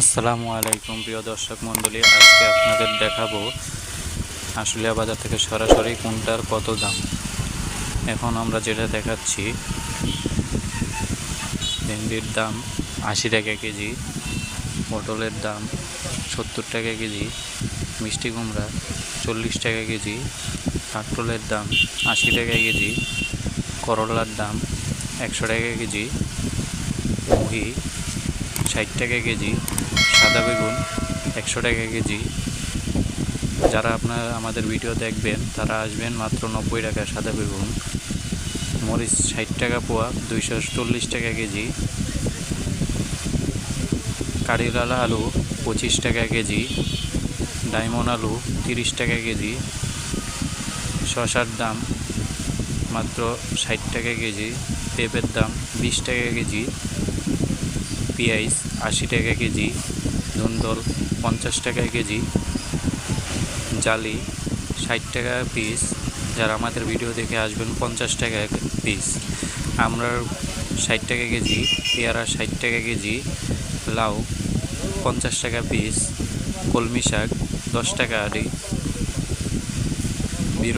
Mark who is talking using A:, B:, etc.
A: আসসালামু আলাইকুম, প্রিয় দর্শক মণ্ডলী। আজকে আপনাদের দেখাবো আশুলিয়া বাজার থেকে সরাসরি কোনটার কত দাম। এখন আমরা যেটা দেখাচ্ছি, ভেন্ডির দাম আশি টাকা কেজি, পটলের দাম সত্তর টাকা কেজি, মিষ্টি কুমড়া চল্লিশ টাকা কেজি কাঁকরোলের দাম আশি টাকা কেজি, করলার দাম একশো টাকা কেজি মুহি ষাট টাকা কেজি সাদা বেগুন, একশো টাকা কেজি। যারা আপনার আমাদের ভিডিও দেখবেন, তারা আসবেন মাত্র নব্বই টাকা সাদা বেগুন। মরিচ ষাট টাকা পোয়া, দুইশো চল্লিশ টাকা কেজি। কারিলালা আলু পঁচিশ টাকা কেজি। ডায়মন্ড আলু তিরিশ টাকা কেজি। শশার দাম মাত্র ষাট টাকা কেজি। পেঁপের দাম বিশ টাকা কেজি। পেঁয়াজ আশি টাকা কেজি। ধুন্দল পঞ্চাশ টাকা কেজি, জালি ষাট টাকা পিস যারা আমাদের ভিডিও দেখে আসবেন, পঞ্চাশ টাকা পিস আমরা ষাট টাকা কেজি, পেয়ারা ষাট টাকা কেজি, লাউ পঞ্চাশ টাকা পিস কলমি শাক দশ টাকা আড়ি।